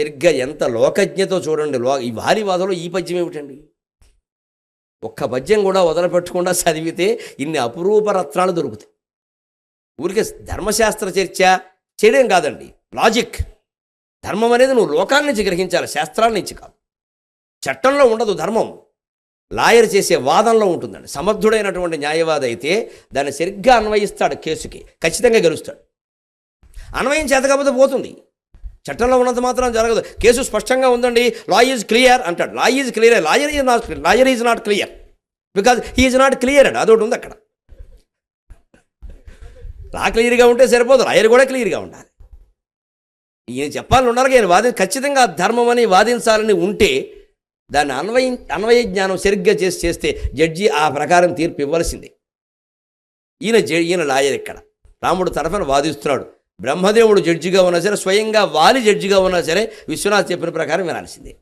సరిగ్గా ఎంత లోకజ్ఞతో చూడండి లో ఈ వారివాదంలో ఈ పద్యం ఏమిటండి? ఒక్క పద్యం కూడా వదలపెట్టకుండా చదివితే ఇన్ని అపురూప రత్నాలు దొరుకుతాయి. ఊరికే ధర్మశాస్త్ర చర్చ చేయడం కాదండి లాజిక్. ధర్మం అనేది నువ్వు లోకాల నుంచి గ్రహించాలి శాస్త్రాల నుంచి కాదు. చట్టంలో ఉండదు ధర్మం. లాయర్ చేసే వాదంలో ఉంటుందండి. సమర్థుడైనటువంటి న్యాయవాది అయితే దాన్ని సరిగ్గా అన్వయిస్తాడు కేసుకి. ఖచ్చితంగా గెలుస్తాడు. అన్వయం చేతకపోతే పోతుంది. చట్టంలో ఉన్నంత మాత్రం జరగదు. కేసు స్పష్టంగా ఉందండి. లా ఈజ్ క్లియర్ అంటాడు. Law is clear lawyer is not lawyer is not clear because is not clear అండి. అదొకటి ఉంది అక్కడ. లా క్లియర్గా ఉంటే సరిపోదు. లాయర్ కూడా క్లియర్గా ఉండాలి. ఈయన చెప్పాలని ఉండాలి ఈయన వాది ఖచ్చితంగా ధర్మం అని వాదించాలని ఉంటే దాన్ని అన్వయ అన్వయ జ్ఞానం సరిగ్గా చేసి చేస్తే జడ్జి ఆ ప్రకారం తీర్పు ఇవ్వాల్సిందే ఈయన ఈయన లాయర్ ఇక్కడ. రాముడు తరఫున వాదిస్తున్నాడు. బ్రహ్మదేవుడు జడ్జిగా ఉన్నా సరే స్వయంగా వాలి జడ్జిగా ఉన్నా సరే విశ్వనాథ్ చెప్పిన ప్రకారం వినాల్సిందే.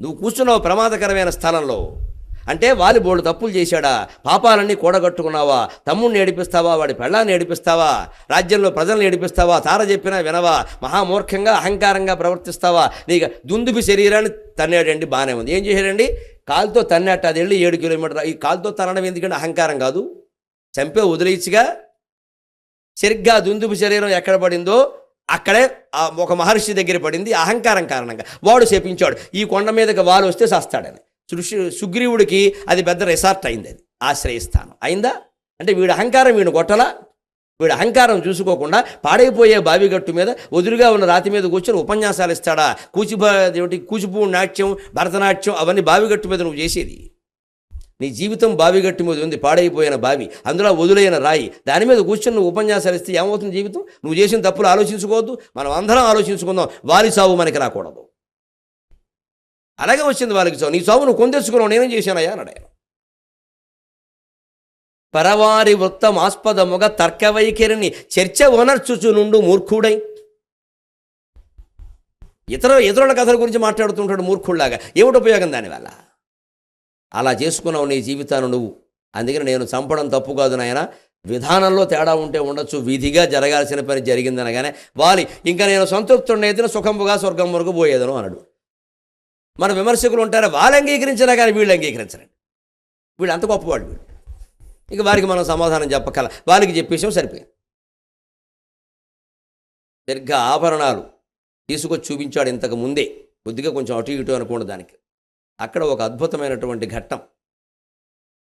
నువ్వు కూర్చున్నావు ప్రమాదకరమైన స్థలంలో. అంటే వాలి బోల్డ్ తప్పులు చేశాడా? పాపాలన్నీ కూడగట్టుకున్నావా? తమ్ముడిని ఏడిపిస్తావా? వాడి పెళ్ళాన్ని ఏడిపిస్తావా? రాజ్యంలో ప్రజల్ని ఏడిపిస్తావా? తార చెప్పినా వినవా? మహామూర్ఖంగా అహంకారంగా ప్రవర్తిస్తావా? నీకు దుందుబి శరీరాన్ని తన్నాడండి బాగానే ఉంది. ఏం చేశాడండి? కాలుతో తన్నట్టు అది వెళ్ళి ఏడు కిలోమీటర్ ఈ కాలుతో తన్నడం ఎందుకంటే అహంకారం కాదు. చంపే వదిలేయచ్చుగా సరిగ్గా దుందుబు శరీరం ఎక్కడ పడిందో అక్కడే ఒక మహర్షి దగ్గర పడింది అహంకారం కారణంగా. వాడు శపించాడు. ఈ కొండ మీదకి వాలు వస్తే సస్తాడని. సృష్టి సుగ్రీవుడికి అది పెద్ద రిసార్ట్ అయింది అది ఆశ్రయస్థానం. అయిందా? అంటే వీడు అహంకారం వీడు కొట్టలా? వీడు అహంకారం చూసుకోకుండా పాడైపోయే బావిగట్టు మీద వదురుగా ఉన్న రాతి మీద కూర్చొని ఉపన్యాసాలు ఇస్తాడా? కూచిబా ఏమిటి కూచిపూడి నాట్యం భరతనాట్యం అవన్నీ బావిగట్టు మీద నువ్వు చేసేది. నీ జీవితం బావి గట్టి మీద ఉంది పాడైపోయిన బావి అందులో వదులైన రాయి. దాని మీద కూర్చొని నువ్వు ఉపన్యాసాలు ఇస్తే ఏమవుతుంది జీవితం? నువ్వు చేసిన తప్పులు ఆలోచించుకోవద్దు మనం అందరం ఆలోచించుకుందాం వారి సావు మనకి రాకూడదు. అలాగే వచ్చింది వాళ్ళకి సావు నీ సావు నువ్వు కొందెచ్చుకున్నావు నేనేం చేశానయ్యా? అని ఆయన. పరవారి వృత్తం ఆస్పదముగ తర్క వైఖరిని చర్చ ఓనర్చుచు నుండు మూర్ఖుడై. ఇతర ఇతరుల కథల గురించి మాట్లాడుతుంటాడు మూర్ఖుడిలాగా ఏమిటి ఉపయోగం దానివల్ల? అలా చేసుకున్నావు నీ జీవితాన్ని నువ్వు. అందుకని నేను చంపడం తప్పు కాదు నాయన. విధానంలో తేడా ఉంటే ఉండొచ్చు విధిగా జరగాల్సిన పని జరిగిందనగానే వాలి ఇంకా నేను సంతృప్తుడైతే సుఖంబుగా స్వర్గం వరకు పోయేదను అన్నాడు మన విమర్శకులు ఉంటారు వాళ్ళు అంగీకరించినా కానీ వీళ్ళు అంగీకరించరండి. వీళ్ళు అంత గొప్పవాళ్ళు వీళ్ళు. ఇక వారికి మనం సమాధానం చెప్పగల వారికి చెప్పేసాం సరిపోయింది. సరిగ్గా ఆభరణాలు తీసుకొచ్చి చూపించాడు ఇంతకు ముందే. కొద్దిగా కొంచెం అటు ఇటు అనుకోండి దానికి. అక్కడ ఒక అద్భుతమైనటువంటి ఘట్టం.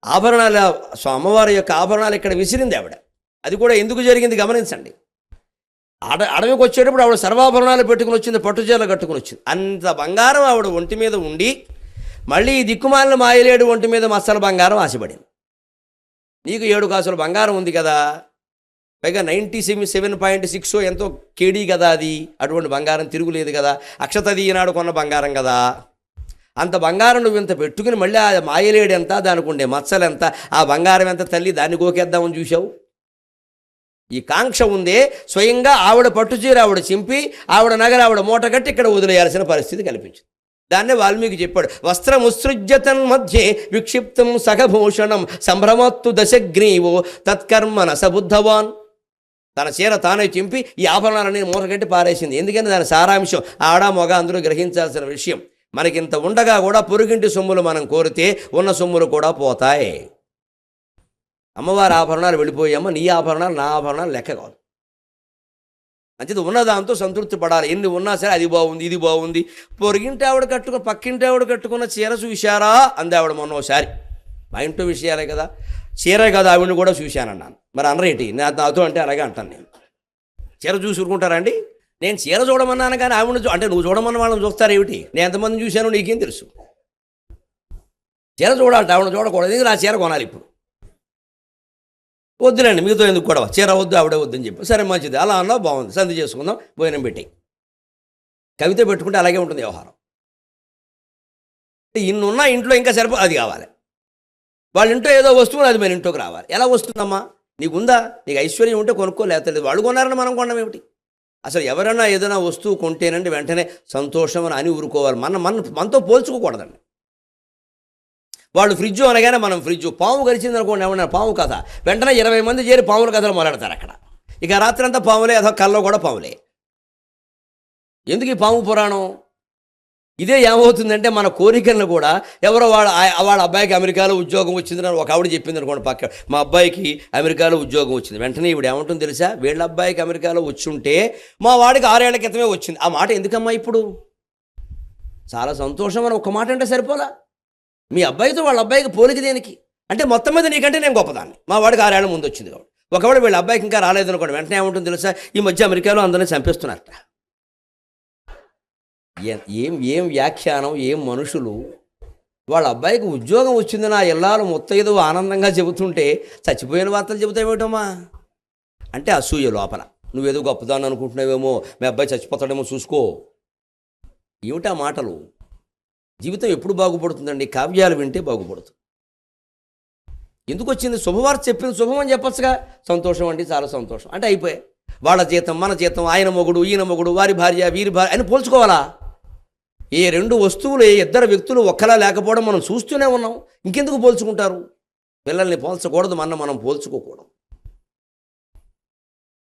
ఆభరణాల అమ్మవారి యొక్క ఆభరణాలు ఇక్కడ విసిరింది ఆవిడ. అది కూడా ఎందుకు జరిగింది గమనించండి. అడ అడవికి వచ్చేటప్పుడు ఆవిడ సర్వాభరణాలు పెట్టుకుని వచ్చింది పట్టుచీరలు కట్టుకుని వచ్చింది. అంత బంగారం ఆవిడ ఒంటి మీద ఉండి మళ్ళీ ఈ దిక్కుమాలిన మాయలేడు ఒంటి మీద మస్తల బంగారం ఆశపడింది. నీకు ఏడు కాసుల బంగారం ఉంది కదా. పైగా ninety seven seven point six ఎంతో కేడీ కదా అది. అటువంటి బంగారం తిరుగులేదు కదా. అక్షతది ఈనాడు కొన్న బంగారం కదా. అంత బంగారం నువ్వు ఇంత పెట్టుకుని మళ్ళీ ఆ మాయలేడు ఎంత? దానికి ఉండే మచ్చలు ఎంత? ఆ బంగారం ఎంత తల్లి? దాన్ని గోకేద్దామని చూసావు ఈ కాంక్ష ఉందే స్వయంగా ఆవిడ పట్టుచీర ఆవిడ చింపి ఆవిడ నగర ఆవిడ మూట కట్టి ఇక్కడ వదిలేయాల్సిన పరిస్థితి కల్పించింది. దాన్నే వాల్మీకి చెప్పాడు. వస్త్రముసృజ్యతన్ మధ్యే విక్షిప్తం సఖభూషణం సంభ్రమత్తు దశగ్రీవో తత్కర్మన సబుద్ధవాన్ తన చీర తానే చింపి ఈ ఆభరణాలని మూటగట్టి పారేసింది. ఎందుకంటే దాని సారాంశం ఆడ మొగ అందరూ గ్రహించాల్సిన విషయం. మనకింత ఉండగా కూడా పొరుగింటి సొమ్ములు మనం కోరితే ఉన్న సొమ్ములు కూడా పోతాయి. అమ్మవారి ఆభరణాలు వెళ్ళిపోయామో నీ ఆభరణాలు నా ఆభరణాలు లెక్క కాదు. మంచిది ఉన్నదాంతో సంతృప్తి పడాలి. ఎన్ని ఉన్నా సరే అది బాగుంది ఇది బాగుంది. పొరిగింటి ఆవిడ కట్టుకున్న పక్కింటి ఆవిడ కట్టుకున్న చీర చూశారా? అంది ఆవిడ మొన్న ఒకసారి మా ఇంట్లో విషయాలే కదా. చీరే కదా ఆవిడని కూడా చూశానన్నాను. మరి అనరేటి? నాతో అంటే అలాగే అంటాను నేను. చీర చూసి ఊరుకుంటారండి నేను చీర చూడమన్నాను కానీ ఆవిడ అంటే నువ్వు చూడమన్న వాళ్ళని చూస్తారు ఏమిటి? నేను ఎంతమంది చూశానో నీకేం తెలుసు? చీర చూడాలి ఆవిడ చూడకూడదు. ఎందుకు నా చీర కొనాలి ఇప్పుడు? వద్దులేండి మీతో ఎందుకు కూడా చీర వద్దు ఆవిడే వద్దని చెప్పి. సరే మంచిది. అలా అన్నా బాగుంది. సంధి చేసుకుందాం భోజనం పెట్టి కవిత పెట్టుకుంటే అలాగే ఉంటుంది వ్యవహారం. ఇన్నున్న ఇంట్లో ఇంకా సరిపో అది కావాలి. వాళ్ళ ఇంట్లో ఏదో వస్తువు అది మన ఇంట్లోకి రావాలి. ఎలా వస్తుందమ్మా? నీకుందా? నీకు ఐశ్వర్యం ఉంటే కొనుక్కో వాళ్ళు కొన్నారని మనం కొనడం ఏమిటి? అసలు ఎవరైనా ఏదైనా వస్తువు కొంటేనండి వెంటనే సంతోషం అని అని ఊరుకోవాలి. మన మన మనతో పోల్చుకోకూడదండి. వాళ్ళు ఫ్రిడ్జ్ అనగానే మనం ఫ్రిడ్జ్. పాము గరిచింది అనుకోండి ఏమన్నా పాము కథ. వెంటనే ఇరవై మంది చేరి పాముల కథలు మొదలెడతారు అక్కడ. ఇక రాత్రి అంతా పాములే అదో కల్లో కూడా పాములే. ఎందుకు ఈ పాము పురాణం? ఇదే ఏమవుతుందంటే మన కోరికలను కూడా ఎవరో వాళ్ళ వాళ్ళ అబ్బాయికి అమెరికాలో ఉద్యోగం వచ్చిందని ఒక ఆవిడ చెప్పింది అనుకోండి పక్క. మా అబ్బాయికి అమెరికాలో ఉద్యోగం వచ్చింది. వెంటనే ఈవిడ ఏమంటుంది తెలుసా? వీళ్ళ అబ్బాయికి అమెరికాలో వచ్చి ఉంటే మా వాడికి ఆరేళ్ళ క్రితమే వచ్చింది. ఆ మాట ఎందుకమ్మా ఇప్పుడు? చాలా సంతోషం అని ఒక మాట అంటే సరిపోలా? మీ అబ్బాయితో వాళ్ళ అబ్బాయికి పోలిక దేనికి? అంటే మొత్తం మీద నీకంటే నేను గొప్పదాన్ని. మా వాడికి ఆరేళ్ళ ముందు వచ్చింది కాబట్టి. ఒకవేళ వీళ్ళ అబ్బాయికి ఇంకా రాలేదనుకోండి వెంటనే ఏముంటుంది తెలుసా? ఈ మధ్య అమెరికాలో అందరినీ చంపేస్తున్నారట. ఏం ఏం వ్యాఖ్యానం ఏం మనుషులు? వాళ్ళ అబ్బాయికి ఉద్యోగం వచ్చింది నా ఇల్లాలు ముత్తైదు ఆనందంగా చెబుతుంటే చచ్చిపోయిన వార్తలు చెబుతావేటమ్మా అంటే అసూయ లోపల. నువ్వేదో గొప్పదాన్ని అనుకుంటున్నావేమో మీ అబ్బాయి చచ్చిపోతాడేమో చూసుకో. ఏమిటా మాటలు? జీవితం ఎప్పుడు బాగుపడుతుందండి? కావ్యాలు వింటే బాగుపడుతుంది. ఎందుకు వచ్చింది శుభవార్త చెప్పింది శుభం అని చెప్పొచ్చుగా. సంతోషం అండి చాలా సంతోషం. అంటే అయిపోయాయి. వాళ్ళ జీతం మన జీతం ఆయన మొగుడు ఈయన మొగుడు వారి భార్య వీరి భార్య అని పోల్చుకోవాలా? ఈ రెండు వస్తువులు ఇద్దరు వ్యక్తులు ఒక్కలా లేకపోవడం మనం చూస్తూనే ఉన్నాం. ఇంకెందుకు పోల్చుకుంటారు? పిల్లల్ని పోల్చకూడదు మన మనం పోల్చుకోకూడదు.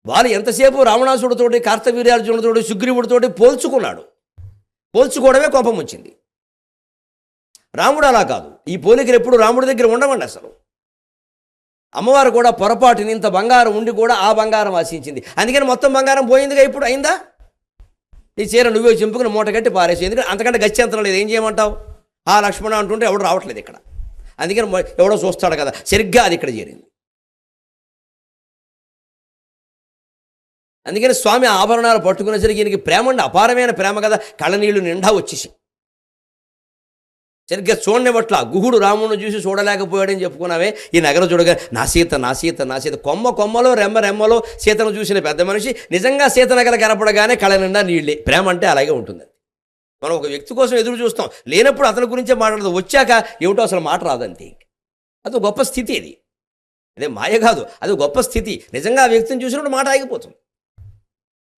వాళ్ళు ఎంతసేపు రావణాసుడితోటి కార్తవీర్యార్జునుడితోటి సుగ్రీవుడితోటి పోల్చుకున్నాడు? పోల్చుకోవడమే కోపం వచ్చింది. రాముడు అలా కాదు. ఈ పోలికలు ఎప్పుడు రాముడి దగ్గర ఉండవండి అసలు. అమ్మవారు కూడా పొరపాటుని ఇంత బంగారం ఉండి కూడా ఆ బంగారం ఆశించింది. అందుకని మొత్తం బంగారం పోయిందిగా ఇప్పుడు అయిందా? నీ చీర నువ్వే చింపుకుని మూట కట్టి పారేసి ఎందుకంటే అంతకంటే గత్యంతరం లేదు. ఏం చేయమంటావు? ఆ లక్ష్మణ అంటుంటే ఎవడు రావట్లేదు ఇక్కడ. అందుకని ఎవడో చూస్తాడు కదా. సరిగ్గా అది ఇక్కడ చేరింది. అందుకని స్వామి ఆభరణాలు పట్టుకునేసరికి ఈయనకి ప్రేమ ఉండి అపారమైన ప్రేమ కదా. కళ్ళనీళ్ళు నిండా వచ్చేసి. సరిగ్గా చూడనివ్వట్ల. గుహుడు రాముడిని చూసి చూడలేకపోయాడని చెప్పుకున్నావే. ఈ నగరం చూడగా నా సీత నా సీత నా సీత. కొమ్మ కొమ్మలో రెమ్మ రెమ్మలో సీతను చూసిన పెద్ద మనిషి నిజంగా సీత నగర కనపడగానే కళ నిండా నీళ్ళే. ప్రేమ అంటే అలాగే ఉంటుంది. మనం ఒక వ్యక్తి కోసం ఎదురు చూస్తాం. లేనప్పుడు అతని గురించే మాట్లాడదు. వచ్చాక ఏమిటో అసలు మాట రాదంతే అది గొప్ప స్థితి ఇది. అదే మాయ కాదు. అది గొప్ప స్థితి. నిజంగా ఆ వ్యక్తిని చూసినప్పుడు మాట ఆగిపోతుంది.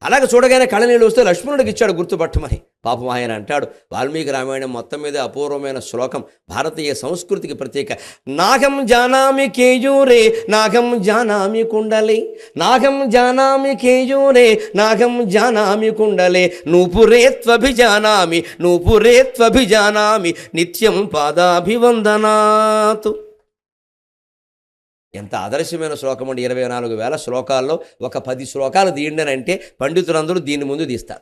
అలాగే చూడగానే కళనీళ్ళు వస్తే లక్ష్మణుడికి ఇచ్చాడు గుర్తుపట్టమని. పాపం ఆయన అంటాడు వాల్మీకి రామాయణం మొత్తం మీద అపూర్వమైన శ్లోకం. భారతీయ సంస్కృతికి ప్రత్యేక. నాగం జానామి కేజూరే నాగం జానామి కుండలే. నాగం జానామి కేజూరే నాగం జానామి కుండలే. నూపురే త్వభిజానామి నూపురే త్వభిజానామి నిత్యం పాదాభివందనాతు. ఎంత ఆదర్శమైన శ్లోకం అండి. ఇరవై నాలుగు వేల శ్లోకాల్లో ఒక పది శ్లోకాలు తీయండి పండితులందరూ దీని ముందు తీస్తారు.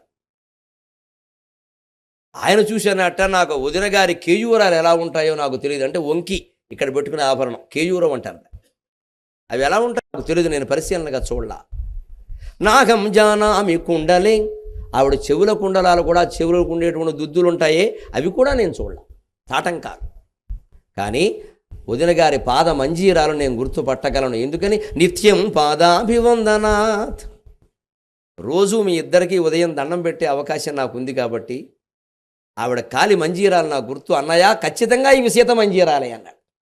ఆయన చూశానట నాకు వదిన గారి కేయూరాలు ఎలా ఉంటాయో నాకు తెలియదు. అంటే వంకి ఇక్కడ పెట్టుకునే ఆభరణం కేయూరం అంటారు. అవి ఎలా ఉంటాయో నాకు తెలియదు. నేను పరిశీలనగా చూడలా. నాగం జానామి కుండలే. ఆవిడ చెవుల కుండలాలు కూడా చెవులకు ఉండేటువంటి దుద్దులు ఉంటాయే. అవి కూడా నేను చూడలా. తాటంకాలు. కానీ వదిన గారి పాద మంజీరాలు నేను గుర్తుపట్టగలను. ఎందుకని? నిత్యం పాదాభివందనాత్. రోజు మీ ఇద్దరికీ ఉదయం దండం పెట్టే అవకాశం నాకు ఉంది కాబట్టి ఆవిడ కాలి మంజీరాలు నాకు గుర్తు. అన్నయ్య ఖచ్చితంగా ఇవి సీత మంజీరాలే అన్నాడు.